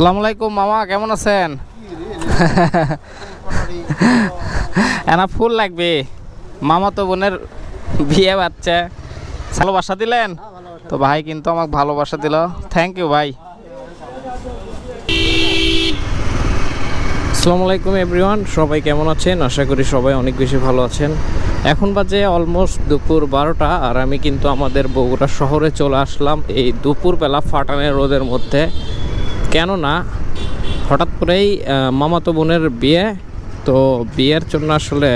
আসসালামু আলাইকুম মামা, কেমন আছেন? এনা ফুল লাগবে। মামা তো বোনের বিয়ে বাচ্চা। ভালোবাসা দিলেন? তো ভাই কিন্তু আমাকে ভালোবাসা দিল। থ্যাংক ইউ ভাই। আসসালামু আলাইকুম এভরিওয়ান সবাই কেমন আছেন? আশা করি সবাই অনেক বেশি ভালো আছেন। এখন বাজে অলমোস্ট দুপুর বারোটা, আর আমি কিন্তু আমাদের বগুড়া শহরে চলে আসলাম এই দুপুরবেলা ফাটানের রোদের মধ্যে। কেননা হঠাৎ করেই মামাতো বোনের বিয়ে, তো বিয়ের জন্য আসলে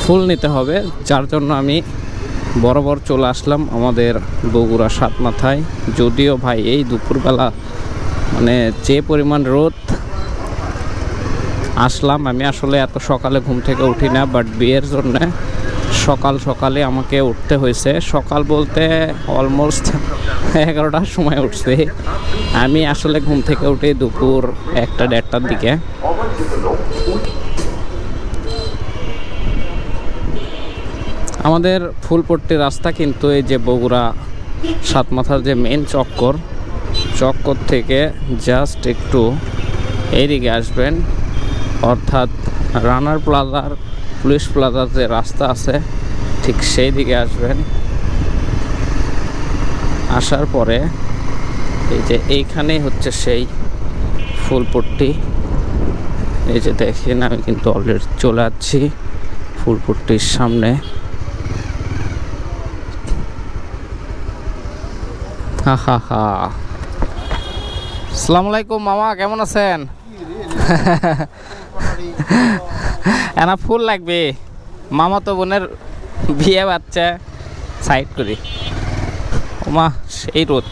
ফুল নিতে হবে, যার জন্য আমি বরাবর চলে আসলাম আমাদের বগুড়া সাত মাথায় যদিও ভাই, এই দুপুরবেলা মানে যে পরিমাণ রোদ, আসলাম। আমি আসলে এত সকালে ঘুম থেকে উঠি না বাট বিয়ের জন্য সকাল সকালে আমাকে উঠতে হয়েছে। সকাল বলতে অলমোস্ট এগারোটার সময় উঠছে। আমি আসলে ঘুম থেকে উঠে দুপুর একটা দেড়টার দিকে। আমাদের ফুলপট্টি রাস্তা কিন্তু এই যে বগুড়া সাতমাথার যে মেন চক্কর চক্কর থেকে জাস্ট একটু এইদিকে আসবেন। অর্থাৎ রানার প্লাজার, পুলিশ প্লাজার যে রাস্তা আছে ঠিক সেই দিকে আসবেন। আসার পরে এই যে এইখানেই হচ্ছে সেই ফুলপট্টি। এই যে দেখেন আমি কিন্তু অলরেডি চলে যাচ্ছি ফুলপট্টির সামনে। হা হা হা। আসসালামু আলাইকুম মামা কেমন আছেন? এনা ফুল লাগবে। মামা তো বোনের বিয়ে বাচ্চা সাইড করি। ওমা, সেই রোদ।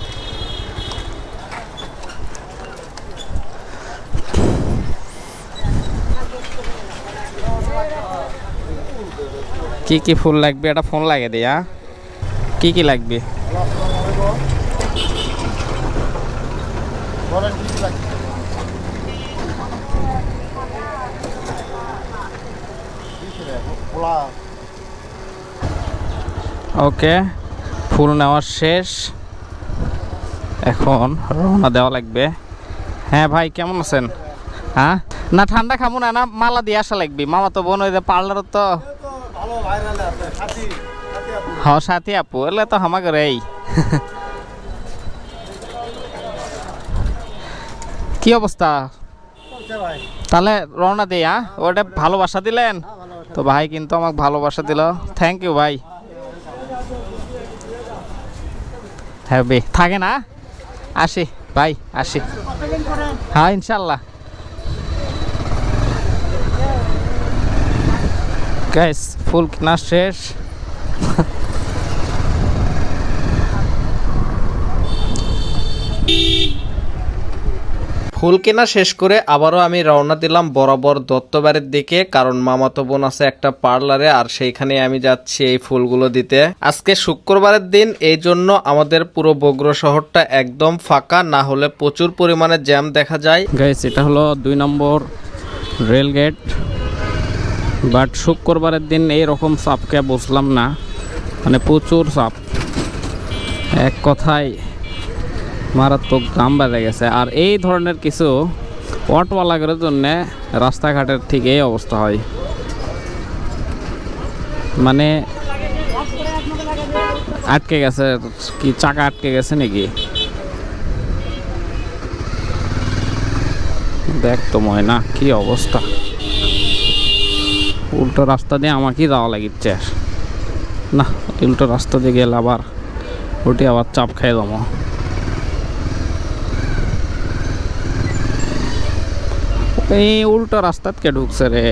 কি কি ফুল লাগবে? এটা ফোন লাগে দিয়া কি কি লাগবে? ওকে, ফুল নেওয়া শেষ। এখন রওনা দেওয়া লাগবে। হ্যাঁ ভাই, কেমন আছেন? হ্যাঁ? না, ঠান্ডা খাব না না, মালা দিয়ে আসা লাগবে। মামা তো বোন, ওই যে পার্লার তো। হ সাথী আপু, এলে তো হামা করে এই। কি অবস্থা? তাহলে রওনা দিই হ্যাঁ? ওটা ভালোবাসা দিলেন? তো ভাই কিন্তু আমাকে ভালোবাসা দিল। থ্যাংক ইউ ভাই। হ্যাঁ থাকে না? আসি ভাই আসি। হ্যাঁ ইনশাল্লাহ। গাইস ফুল কেনা শেষ? ফুল কেনা শেষ করে আবারও আমি রওনা দিলাম বরাবর দত্তবাড়ির দিকে, কারণ মামাতো বোন আছে একটা পার্লারে আর সেইখানে আমি যাচ্ছি এই ফুলগুলো দিতে। আজকে শুক্রবারের দিন, এই জন্য আমাদের পুরো বগ্র শহরটা একদম ফাঁকা, না হলে প্রচুর পরিমাণে জ্যাম দেখা যায়। গাইস এটা হলো দুই নম্বর রেল গেট। বাট শুক্রবারের দিন এই রকম চাপকে বুঝলাম না। মানে প্রচুর চাপ। এক কথায় মারাত্মক দাম বেড়ে গেছে। আর এই ধরনের কিছু অটোওয়ালাদের জন্য রাস্তাঘাটের ঠিক এই অবস্থা হয়। মানে আটকে গেছে, কি চাকা আটকে গেছে নাকি? দেখ তো ময়না, কি অবস্থা? উল্টো রাস্তা দিয়ে আমাকেই যাওয়া লাগিচ্ছে। না, উল্টো রাস্তা দিয়ে গেলে আবার ওটি আবার চাপ খেয়ে যাব এই উল্টো রাস্তাত কে ঢুকছে রে?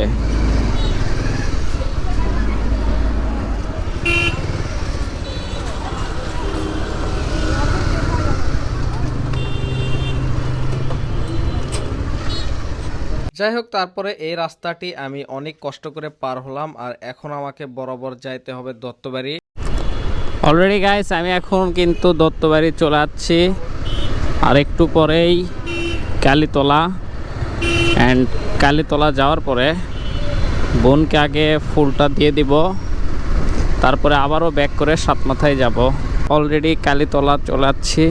যাই হোক তারপরে এই রাস্তাটি আমি অনেক কষ্ট করে পার হলাম আর এখন আমাকে বরাবর যাইতে হবে দত্তবাড়ি। অলরেডি গাইস আমি এখন কিন্তু দত্তবাড়ি চলে যাচ্ছি। আর একটু পরেই কালীতলা। অ্যান্ড কালীতলা যাওয়ার পরে বোনকে আগে ফুলটা দিয়ে দিব। তারপরে আবারও ব্যাক করে সাত মাথায় যাব। অলরেডি কালীতলা চলে যাচ্ছি।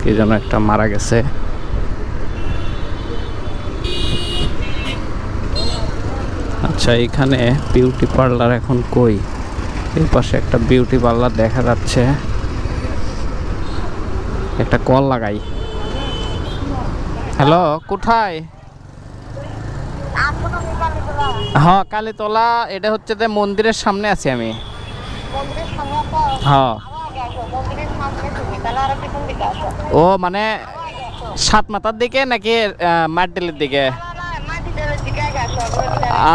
কে যেন একটা মারা গেছে। আচ্ছা এখানে বিউটি পার্লার এখন কই? এই পাশে একটা বিউটি পার্লার দেখা যাচ্ছে। একটা কল লাগাই। হ্যালো, কোথায়? হ্যাঁ কালীতলা, এটা হচ্ছে যে মন্দিরের সামনে আছি আমি। হ্যাঁ। ও মানে সাত মাথার দিকে নাকি মারডেলের দিকে?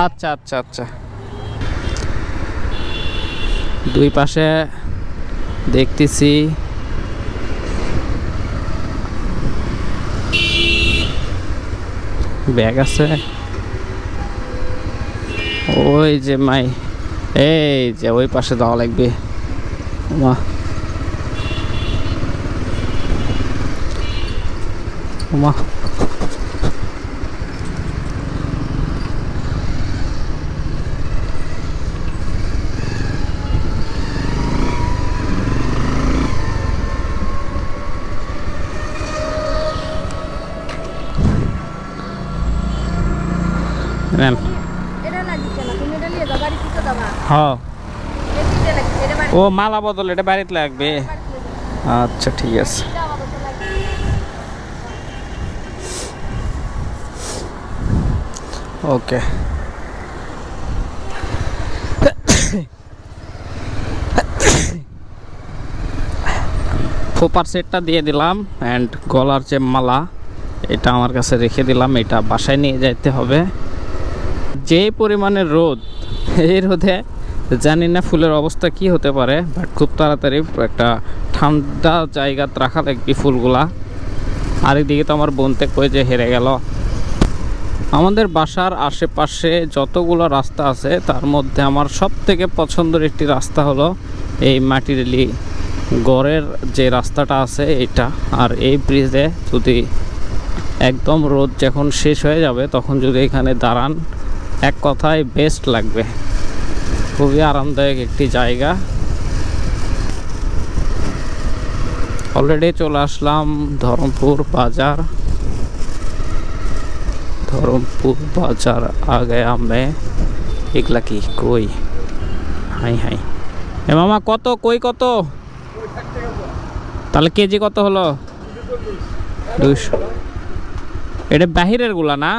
আচ্ছা আচ্ছা আচ্ছা। দুই পাশে দেখতেছি ব্যাগ আছে? ওই যে মাই এই যে ওই পাশে দেওয়া লাগবে। মা। মা নেন এটা লাগিছে না তুমি এটা নিয়ে যাও বাড়ি থেকে যাবা হ্যাঁ এদিকে লাগছে এটা বাড়ি ও মালা বদল এটা বাড়িতে লাগবে। আচ্ছা ঠিক আছে। ওকে। ফোপার সেটটা দিয়ে দিলাম অ্যান্ড গলার যে মালা এটা আমার কাছে রেখে দিলাম এটা বাসায় নিয়ে যাইতে হবে। যে পরিমাণে রোদ, এই রোদে জানি না ফুলের অবস্থা কি হতে পারে বাট খুব তাড়াতাড়ি একটা ঠান্ডা জায়গাতে রাখা লাগবে ফুলগুলা। আরেকদিকে তো আমার বোনতে কয়ে যে হেরে গেল। আমাদের বাসার আশেপাশে যতগুলো রাস্তা আছে, তার মধ্যে আমার সব থেকে পছন্দের একটি রাস্তা হলো এই মাটিরেলি গড়ের যে রাস্তাটা আছে এটা। আর এই ব্রিজে যদি একদম রোদ যখন শেষ হয়ে যাবে, তখন যদি এখানে দাঁড়ান এক কথায় বেস্ট লাগবে খুবই আরামদায়ক একটি জায়গা অলরেডি চলে আসলাম ধরমপুর বাজার ধরমপুর বাজার आ गया मैं এগুলা কি কই হাই হাই এ মামা কত কই কত তাহলে কেজি কত হলো দুইশো এটা বাহিরের গুলা না